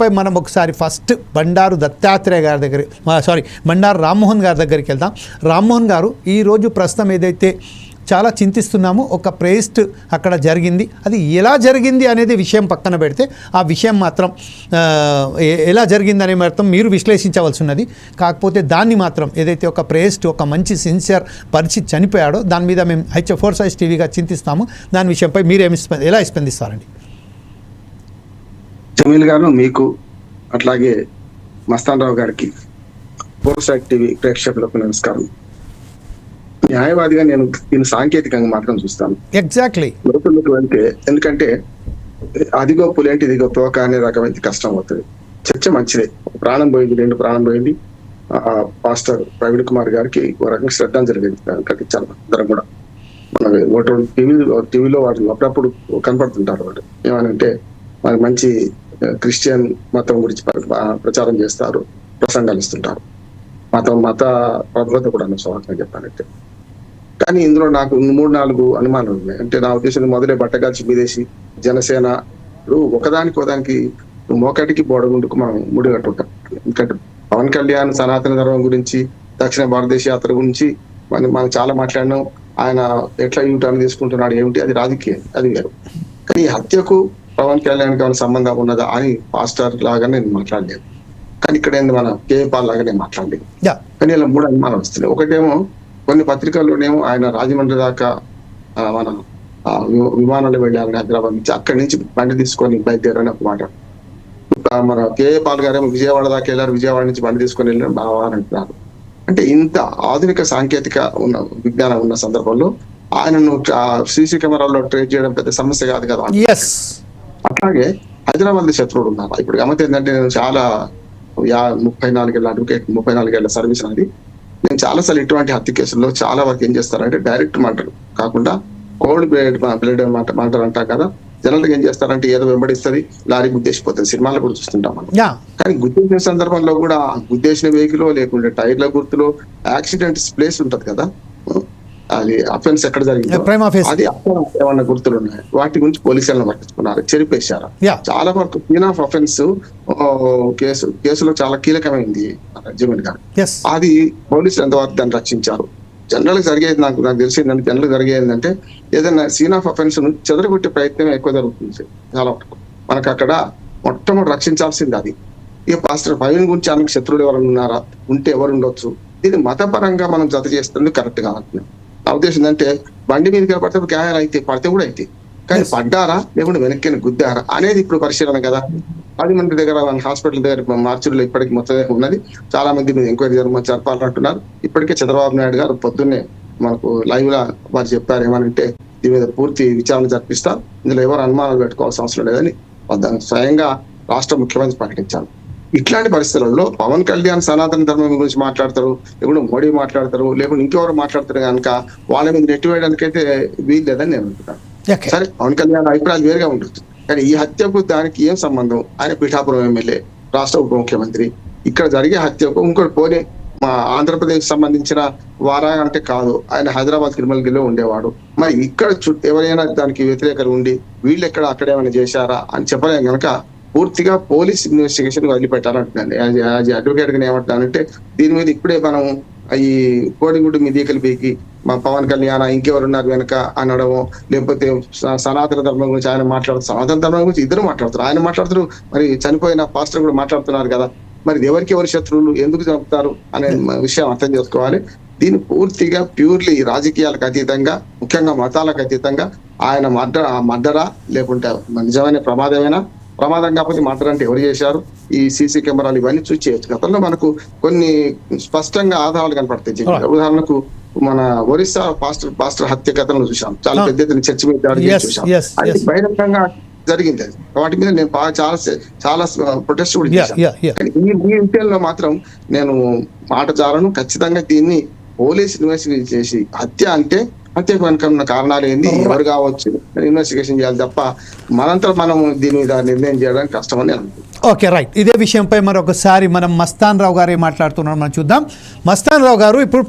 పై మనం ఒకసారి ఫస్ట్ బండారు దత్తాత్రేయ గారి దగ్గర సారీ బండారు రామ్మోహన్ గారి దగ్గరికి వెళ్దాం. రామ్మోహన్ గారు ఈరోజు ప్రస్తుతం ఏదైతే చాలా చింతిస్తున్నామో ఒక ప్రేస్ట్ అక్కడ జరిగింది. అది ఎలా జరిగింది అనేది విషయం పక్కన పెడితే ఆ విషయం మాత్రం ఎలా జరిగింది అనే మాత్రం మీరు విశ్లేషించవలసి ఉన్నది కాకపోతే దాన్ని మాత్రం ఏదైతే ఒక ప్రేస్ట్ ఒక మంచి సిన్సియర్ పరిచి చనిపోయాడో దాని మీద మేము హెచ్ ఫోర్ సైజ్ టీవీగా చింతిస్తాము. దాని విషయంపై మీరు ఏమి ఎలా స్పందిస్తారండి? జమీల్ గారు మీకు అట్లాగే మస్తాన్ రావు గారికి ఫోర్సైట్ టీవీ ప్రేక్షకులకు నమస్కారం. న్యాయవాదిగా నేను దీన్ని సాంకేతికంగా మాత్రం చూస్తాను. ఎగ్జాక్ట్లీ లోతులకు వెళ్తే ఎందుకంటే అదిగో పులేంటి ఇదిగో తోక అనే రకమైతే కష్టం అవుతుంది. చర్చ మంచిదే. ప్రాణం పోయింది రెండు ప్రాణం పోయింది. ఆ, పాస్టర్ ప్రవీణ్ కుమార్ గారికి ఒక రకంగా శ్రద్ధాంజలి కట్టించాలి అందరం కూడా. మన ఓటు టీవీలో టీవీలో వాడు అప్పుడప్పుడు కనపడుతుంటారు వాడు ఏమనంటే మరి మంచి క్రిస్టియన్ మతం గురించి ప్రచారం చేస్తారు ప్రసంగాలు ఇస్తుంటారు. మతం మత ప్రబుద్ధత కూడా స్వాగతం చెప్పానంటే కానీ ఇందులో నాకు మూడు నాలుగు అనుమానాలు ఉన్నాయి. అంటే నా ఉద్దేశం మొదలే బట్టగాల్చి మీదేసి జనసేన ఒకదానికి ఒకదానికి మోకటికి బోడగుండుకు మనం ముడిగట్టుంటాం ఎందుకంటే పవన్ కళ్యాణ్ సనాతన ధర్మం గురించి దక్షిణ భారతదేశ యాత్ర గురించి మనం మనం చాలా మాట్లాడినాం. ఆయన ఎట్లా యూటర్న్ తీసుకుంటున్నాడు ఏమిటి? అది రాజకీయం అది వేరు. కానీ హత్యకు పవన్ కళ్యాణ్ ఏమైనా సంబంధం ఉన్నదా అని పాస్టర్ లాగా నేను మాట్లాడలేదు. కానీ ఇక్కడ ఏంది మన కేపాల్ లాగా నేను మాట్లాడలేదు. కానీ ఇలా మూడు అనుమానాలు వస్తున్నాయి. ఒకటేమో కొన్ని పత్రికల్లోనేమో ఆయన రాజమండ్రి దాకా మన విమానాలు వెళ్ళాలని హైదరాబాద్ నుంచి అక్కడి నుంచి బండి తీసుకొని బయలుదేరని ఒక మాట. మన కేఏ పాల్ గారేమో విజయవాడ దాకా వెళ్ళారు విజయవాడ నుంచి బండి తీసుకొని వెళ్ళారు బావా అని అంటున్నారు. అంటే ఇంత ఆధునిక సాంకేతిక ఉన్న విజ్ఞానం ఉన్న సందర్భంలో ఆయనను సీసీ కెమెరాల్లో ట్రేస్ చేయడం పెద్ద సమస్య కాదు కదా? అట్లాగే హైదరాబాద్లో శత్రువులు ఉన్నారు. ఇప్పుడు గమత ఏంటంటే నేను చాలా యా ముప్పై నాలుగేళ్ళ అడ్వకేట్ ముప్పై నాలుగేళ్ళ సర్వీస్ నాది నేను చాలా సార్లు ఇటువంటి హత్య కేసుల్లో చాలా వరకు ఏం చేస్తారంటే డైరెక్ట్ మర్డర్ కాకుండా కోల్డ్ బ్లేడ్ బ్లేడ్ మర్డర్ అంటాం కదా జనరల్గా ఏం చేస్తారంటే ఏదో వెంబడిస్తుంది లారీ గుద్దేసిపోతుంది. సినిమాలో కూడా చూస్తుంటాం మనం. కానీ గుద్దేసిన సందర్భంలో కూడా గుద్దేసిన వెహికల్ లేకుంటే టైర్ల గుర్తులో యాక్సిడెంట్ ప్లేస్ ఉంటది కదా. అది అఫెన్స్ ఎక్కడ జరిగింది అది ఏమన్నా గుర్తులు ఉన్నాయి వాటి గురించి పోలీసులను పట్టించుకున్నారు? చెరిపేశారు? చాలా వరకు క్లీన్ ఆఫ్ అఫెన్స్ కేసు కేసులో చాలా కీలకమైంది జమీన్ గారు. అది పోలీసులు ఎంతవరకు దాన్ని రక్షించారు? జనరల్గా జరిగేది నాకు నాకు తెలిసిందంటే జనరల్ జరిగేది ఏంటంటే ఏదైనా సీన్ ఆఫ్ అఫెన్స్ను చెదరగొట్టే ప్రయత్నం ఎక్కువ జరుగుతుంది చాలా వరకు. మనకు అక్కడ మొట్టమొదటి రక్షించాల్సింది అది. ఇక పాస్టర్ ఫైన్ గురించి ఆమెకు శత్రువులు ఎవరు ఉన్నారా? ఉంటే ఎవరు ఉండొచ్చు? ఇది మతపరంగా మనం జత చేస్తుంది కరెక్ట్ కాదంటున్నాం నా ఉద్దేశం ఏంటంటే బండి మీద పడితే గాయాలు అయితే పడితే కూడా అయితే. కానీ. పడ్డారా? లేకుంటే వెనక్కి గుద్దారా? అనేది ఇప్పుడు పరిశీలన కదా. పది మంది దగ్గర మన హాస్పిటల్ దగ్గర మార్చుల్లో ఇప్పటికి మొత్తం ఉన్నది. చాలా మంది మీద ఎంక్వైరీ జరగమని జరపాలంటున్నారు ఇప్పటికే చంద్రబాబు నాయుడు గారు పొద్దున్నే మనకు లైవ్ లా వారు చెప్పారు ఏమనంటే దీని మీద పూర్తి విచారణ జరిపిస్తారు ఇందులో ఎవరు అనుమానాలు పెట్టుకోవాల్సిన అవసరం లేదని. వద్ద- స్వయంగా రాష్ట్ర ముఖ్యమంత్రి ప్రకటించారు. ఇట్లాంటి పరిస్థితులలో పవన్ కళ్యాణ్ సనాతన ధర్మం గురించి మాట్లాడతారు లేకుంటే మోడీ మాట్లాడతారు లేకుంటే ఇంకెవరు మాట్లాడతారు కనుక వాళ్ళ మీద నెట్టివేయడానికైతే వీలు లేదని నేను అనుకుంటాను. సరే పవన్ కళ్యాణ్ అభిప్రాయాలు వేరుగా ఉండొచ్చు కానీ ఈ హత్యకు దానికి ఏం సంబంధం? ఆయన పిఠాపురం ఎమ్మెల్యే రాష్ట్ర ఉప ముఖ్యమంత్రి. ఇక్కడ జరిగే హత్యకు ఇంకోటి పోనీ మా ఆంధ్రప్రదేశ్ సంబంధించిన వారా అంటే కాదు. ఆయన హైదరాబాద్ క్రిమినల్ ఉండేవాడు. మరి ఇక్కడ చుట్టూ ఎవరైనా దానికి వ్యతిరేకలు ఉండి వీళ్ళు ఎక్కడ అక్కడ ఏమైనా చేశారా అని చెప్పలేం కనుక పూర్తిగా పోలీస్ ఇన్వెస్టిగేషన్ వదిలిపెట్టాలంటున్నాను యాజ్ అడ్వకేట్గా ఏమంటున్నానంటే దీని మీద ఇప్పుడే మనం ఈ కోడిగుడ్డు మీదీకలు పీకి మా పవన్ కళ్యాణ్ ఇంకెవరు ఉన్నారు వెనక అనడము లేకపోతే స- సనాతన ధర్మం గురించి ఆయన మాట్లాడుతారు సనాతన ధర్మం గురించి ఇద్దరు మాట్లాడుతారు ఆయన మాట్లాడుతారు మరి చనిపోయిన పాస్టర్ కూడా మాట్లాడుతున్నారు కదా. మరి ఎవరికి ఎవరి శత్రువులు ఎందుకు చంపుతారు అనే విషయం అర్థం చేసుకోవాలి. దీన్ని పూర్తిగా ప్యూర్లీ రాజకీయాలకు అతీతంగా ముఖ్యంగా మతాలకు అతీతంగా ఆయన మడ్డ మర్డరా లేకుంటే నిజమైన ప్రమాదమేనా ప్రమాదం కాకపోతే అంటే ఎవరు చేశారు? ఈ సీసీ కెమెరాలు ఇవన్నీ చూసి చేయొచ్చు. గతంలో మనకు కొన్ని స్పష్టంగా ఆధారాలు కనపడతాయి. ఉదాహరణకు మన ఒరిస్సా పాస్టర్ పాస్టర్ హత్య కథను చూసాం చాలా. పెద్ద ఎత్తున చర్చ మీద దాడి చేసి అది. బహిరంగంగా జరిగింది అది. వాటి మీద నేను బాగా చాలా చాలా ప్రొటెస్ట్ కూడా చేశాను. ఈ ఈ విషయంలో మాత్రం నేను మాట జారను. ఖచ్చితంగా దీన్ని పోలీస్ ఇన్వెస్టిగేషన్ చేసి హత్య అంటే హత్యకు వెనుక కారణాలు ఏంది? ఎవరు కావచ్చు? ఇన్వెస్టిగేషన్ చేయాలి తప్ప మనంతా మనం దీని మీద నిర్ణయం చేయడానికి కష్టమని. Okay right. ఇదే విషయంపై మరొకసారి మనం మస్తాన్ రావు గారు ఏం మాట్లాడుతున్నారో మనం చూద్దాం. మస్తాన్ రావు గారు ఇప్పుడు